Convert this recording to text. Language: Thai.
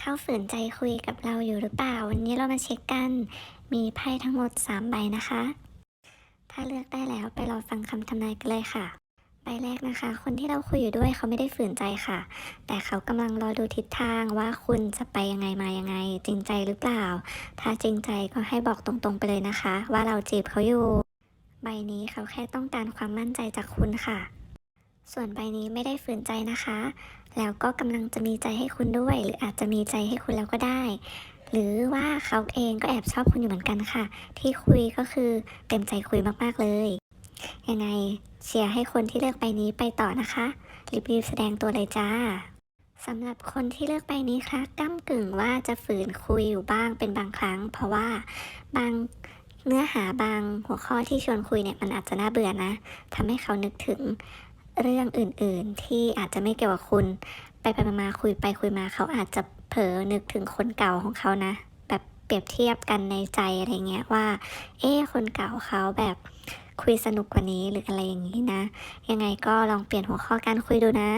เขาฝืนใจคุยกับเราอยู่หรือเปล่า วันนี้เรามาเช็คกัน มีไพ่ทั้งหมด 3 ใบนะคะ ถ้าเลือกได้แล้วไปรอฟังคำทำนายกันเลยค่ะ ใบแรกนะคะ คนที่เราคุยอยู่ด้วยเขาไม่ได้ฝืนใจค่ะ แต่เขากำลังรอดูทิศทางว่าคุณจะไปยังไงมายังไง จริงใจหรือเปล่า ถ้าจริงใจก็ให้บอกตรงๆไปเลยนะคะ ว่าเราจีบเขาอยู่ ใบนี้เขาแค่ต้องการความมั่นใจจากคุณค่ะ ส่วนใบนี้ไม่ได้ฝืนใจนะคะ แล้วก็กำลังจะมีใจให้คุณด้วย หรืออาจจะมีใจให้คุณแล้วก็ได้ หรือว่าเขาเองก็แอบชอบคุณอยู่เหมือนกันค่ะ ที่คุยก็คือเต็มใจคุยมากๆเลยยังไงเชียร์ให้คนที่เลือกใบนี้ไปต่อนะคะรีบๆแสดงตัวเลยจ้าสำหรับคนที่เลือกใบนี้ค่ะก้ากึ่งว่าจะฝืนคุยอยู่บ้างเป็นบางครั้ง เพราะว่าบางเนื้อหาบางหัวข้อที่ชวนคุยเนี่ยมันอาจจะน่าเบื่อนะทำให้เขานึกถึง เรื่องอื่นๆ ที่อาจจะไม่เกี่ยวกับคุณ ไปไปมาคุยไปคุยมาเขาอาจจะเผลอนึกถึงคนเก่าของเขานะ แบบเปรียบเทียบกันในใจอะไรเงี้ยว่า เอ๊คนเก่าเขาแบบคุยสนุกกว่านี้หรืออะไรอย่างนี้นะ ยังไงก็ลองเปลี่ยนหัวข้อการคุยดูนะ